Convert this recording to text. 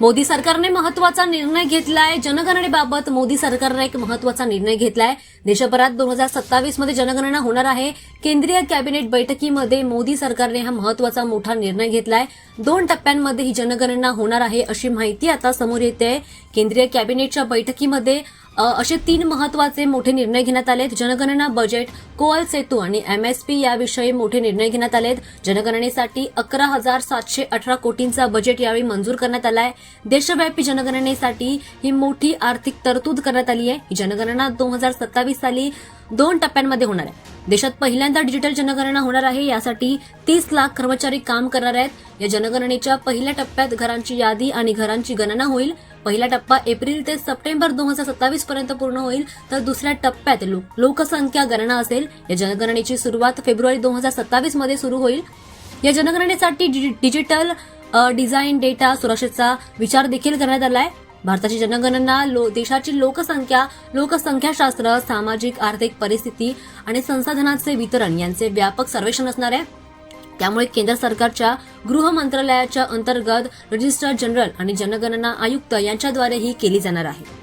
मोदी सरकारने महत्त्वाचा निर्णय घेतलाय. जनगणनेबाबत मोदी सरकारने एक महत्त्वाचा निर्णय घेतलाय. देशभरात दोन हजार सत्तावीसमध्ये जनगणना होणार आहे. केंद्रीय कॅबिनेट बैठकीमध्ये मोदी सरकारने हा महत्त्वाचा मोठा निर्णय घेतलाय. दोन टप्प्यांमध्ये ही जनगणना होणार आहे अशी माहिती आता समोर येते. केंद्रीय कॅबिनेटच्या बैठकीमध्ये असे तीन महत्त्वाचे मोठे निर्णय घेण्यात आलेत. जनगणना बजेट कोअल सेतू आणि एमएसपी याविषयी मोठे निर्णय घेण्यात आलेत. जनगणनेसाठी अकरा हजार सातशे अठरा कोटींचा बजेट यावेळी मंजूर करण्यात आलाय. देशव्यापी जनगणनेसाठी ही मोठी आर्थिक तरतूद करण्यात आली आहे. ही जनगणना दोन हजार सत्तावीस साली दोन टप्प्यांमध्ये होणार आहे. देशात पहिल्यांदा डिजिटल जनगणना होणार आहे. यासाठी तीस लाख कर्मचारी काम करणार आहेत. या जनगणनेच्या पहिल्या टप्प्यात घरांची यादी आणि घरांची गणना होईल. पहिला टप्पा एप्रिल ते सप्टेंबर दोन हजार सत्तावीस पर्यंत पूर्ण होईल. तर दुसऱ्या टप्प्यात लो- लोकसंख्या गणना असेल. या जनगणनेची सुरुवात फेब्रुवारी दोन हजार सत्तावीसमध्ये सुरू होईल. या जनगणनेसाठी डि- डिजिटल डिझाईन डेटा सुरक्षेचा विचार देखील करण्यात आलाय. भारताची जनगणना लो देशाची लोकसंख्या लोकसंख्याशास्त्र सामाजिक आर्थिक परिस्थिती आणि संसाधनांचे वितरण यांचे व्यापक सर्वेक्षण असणार आहे. त्यामुळे केंद्र सरकारच्या गृह मंत्रालयाच्या अंतर्गत रजिस्ट्रार जनरल आणि जनगणना आयुक्त यांच्याद्वारे ही केली जाणार आहे.